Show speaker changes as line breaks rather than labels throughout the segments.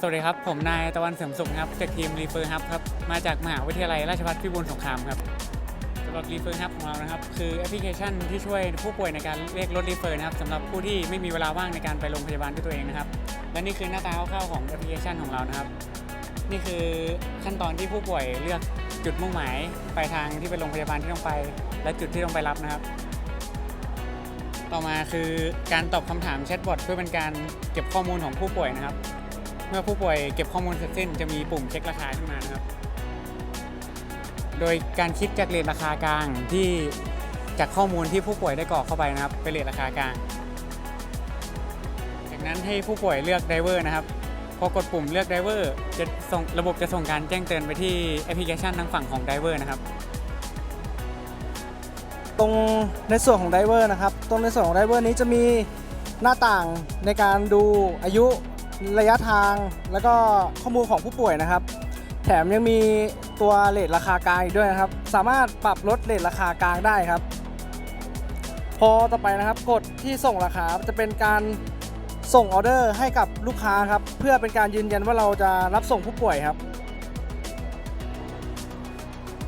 สวัสดีครับ ผมนายตะวันเสริมสุขครับจากทีมรีเฟอร์ฮับครับ มาจากมหาวิทยาลัยราชภัฏพิบูลสงครามครับรถรีเฟอร์ฮับของเรานะครับ คือแอปพลิเคชันที่ช่วยผู้ป่วยในการเรียกรถรีเฟอร์นะครับสำหรับผู้ที่ไม่มีเวลาว่างในการไปโรงพยาบาลด้วยตัวเองนะครับ และนี่คือหน้าตาคร่าวๆของแอปพลิเคชันของเรานะครับ นี่คือขั้นตอนที่ผู้ป่วยเลือกจุดมุ่งหมายปลายทางที่เป็นโรงพยาบาลที่ต้องไป และจุดที่ต้องไปรับนะครับ ต่อมาคือการตอบคำถามแชทบอทเพื่อเป็นการเก็บข้อมูลของผู้ป่วยนะครับ เมื่อผู้ป่วยเก็บข้อมูลเสร็จสิ้นจะมีปุ่มเช็คราคาขึ้นมานะครับ โดยการคิดจากเรทราคากลางที่จากข้อมูลที่ผู้ป่วยได้กรอกเข้าไปนะครับเป็นเรทราคากลาง จากนั้นให้ผู้ป่วยเลือกไดเวอร์นะครับ พอกดปุ่มเลือกไดเวอร์จะส่งระบบจะส่งการแจ้งเตือนไปที่แอปพลิเคชันทางฝั่งของไดเวอร์นะครับ
ตรงในส่วนของไดเวอร์นะครับ ตรงในส่วนของไดเวอร์นี้จะมีหน้าต่างในการดูอายุ ระยะทางแล้วก็ข้อมูลของผู้ป่วยนะครับ แถมยังมีตัวเลทราคากลางอีกด้วยนะครับ สามารถปรับลดเลทราคากลางได้ครับ พอต่อไปนะครับกดที่ส่งราคาจะเป็นการส่งออเดอร์ให้กับลูกค้าครับ เพื่อเป็นการยืนยันว่าเราจะรับส่งผู้ป่วยครับ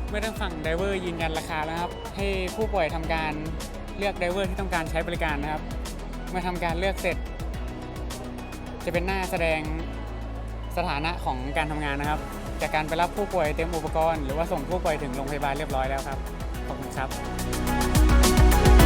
เมื่อทางฝั่งไดเวอร์ยืนยันราคาแล้วครับ ให้ผู้ป่วยทำการเลือกไดเวอร์ที่ต้องการใช้บริการนะครับ เมื่อทำการเลือกเสร็จ จะเป็นหน้าแสดงสถานะของการทำงานนะครับ จากการไปรับผู้ป่วยเต็มอุปกรณ์ หรือว่าส่งผู้ป่วยถึงโรงพยาบาลเรียบร้อยแล้วครับ ขอบคุณครับ